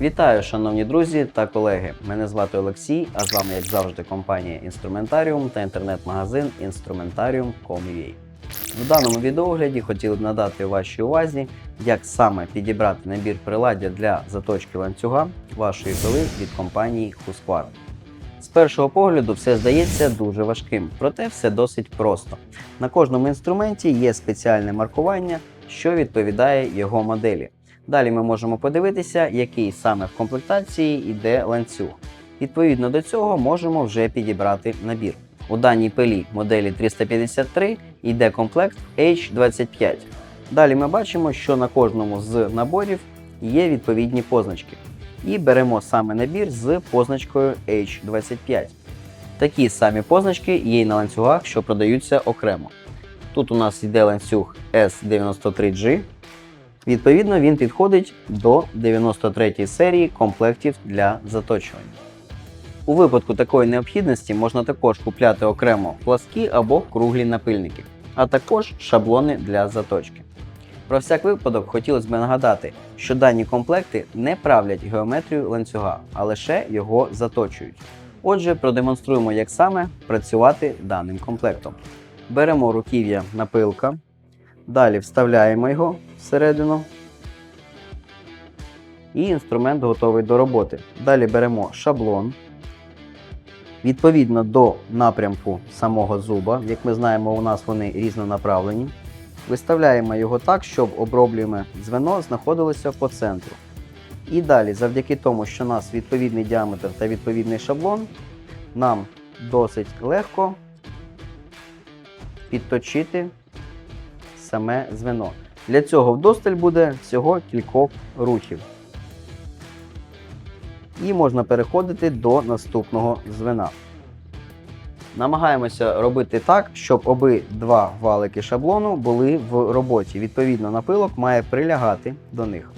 Вітаю, шановні друзі та колеги. Мене звати Олексій, а з вами, як завжди, компанія Інструментаріум та інтернет-магазин Instrumentarium.com.ua. В даному відеогляді хотіли б надати вашій увазі, як саме підібрати набір приладдя для заточки ланцюга вашої пили від компанії Husqvarna. З першого погляду все здається дуже важким, проте все досить просто. На кожному інструменті є спеціальне маркування, що відповідає його моделі. Далі ми можемо подивитися, який саме в комплектації йде ланцюг. Відповідно до цього можемо вже підібрати набір. У даній пилі моделі 353 йде комплект H25. Далі ми бачимо, що на кожному з наборів є відповідні позначки. І беремо саме набір з позначкою H25. Такі самі позначки є і на ланцюгах, що продаються окремо. Тут у нас йде ланцюг S93G. Відповідно, він підходить до 93 серії комплектів для заточування. У випадку такої необхідності можна також купляти окремо пласкі або круглі напильники, а також шаблони для заточки. Про всяк випадок хотілося б нагадати, що дані комплекти не правлять геометрію ланцюга, а лише його заточують. Отже, продемонструємо, як саме працювати даним комплектом. Беремо руків'я напилка, далі вставляємо його всередину. І інструмент готовий до роботи. Далі беремо шаблон. Відповідно до напрямку самого зуба, як ми знаємо, у нас вони різнонаправлені. Виставляємо його так, щоб оброблюємо звено знаходилося по центру. І далі, завдяки тому, що у нас відповідний діаметр та відповідний шаблон, нам досить легко підточити саме звено. Для цього вдосталь буде всього кількох рухів. І можна переходити до наступного звена. Намагаємося робити так, щоб обидва валики шаблону були в роботі. Відповідно, напилок має прилягати до них.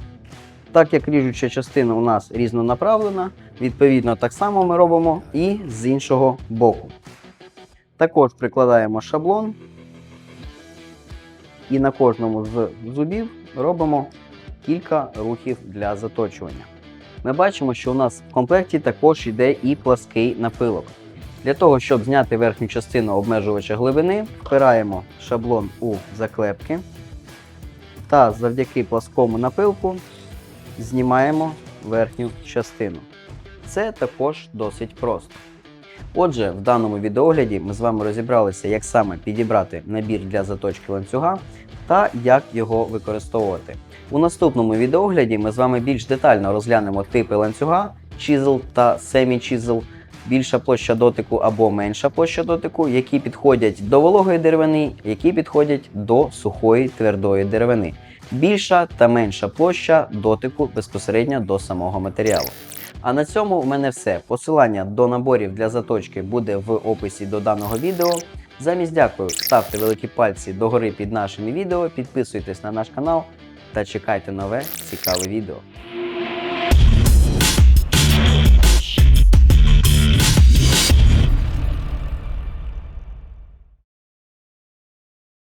Так як ріжуча частина у нас різнонаправлена, відповідно, так само ми робимо і з іншого боку. Також прикладаємо шаблон і на кожному з зубів робимо кілька рухів для заточування. Ми бачимо, що у нас в комплекті також йде і плаский напилок. Для того, щоб зняти верхню частину обмежувача глибини, впираємо шаблон у заклепки та завдяки пласкому напилку знімаємо верхню частину. Це також досить просто. Отже, в даному відеогляді ми з вами розібралися, як саме підібрати набір для заточки ланцюга та як його використовувати. У наступному відеогляді ми з вами більш детально розглянемо типи ланцюга, чизл та semi-chisel, більша площа дотику або менша площа дотику, які підходять до вологої деревини, які підходять до сухої твердої деревини. Більша та менша площа дотику безпосередньо до самого матеріалу. А на цьому в мене все. Посилання до наборів для заточки буде в описі до даного відео. Замість дякую, ставте великі пальці догори під нашими відео, підписуйтесь на наш канал та чекайте нове цікаве відео.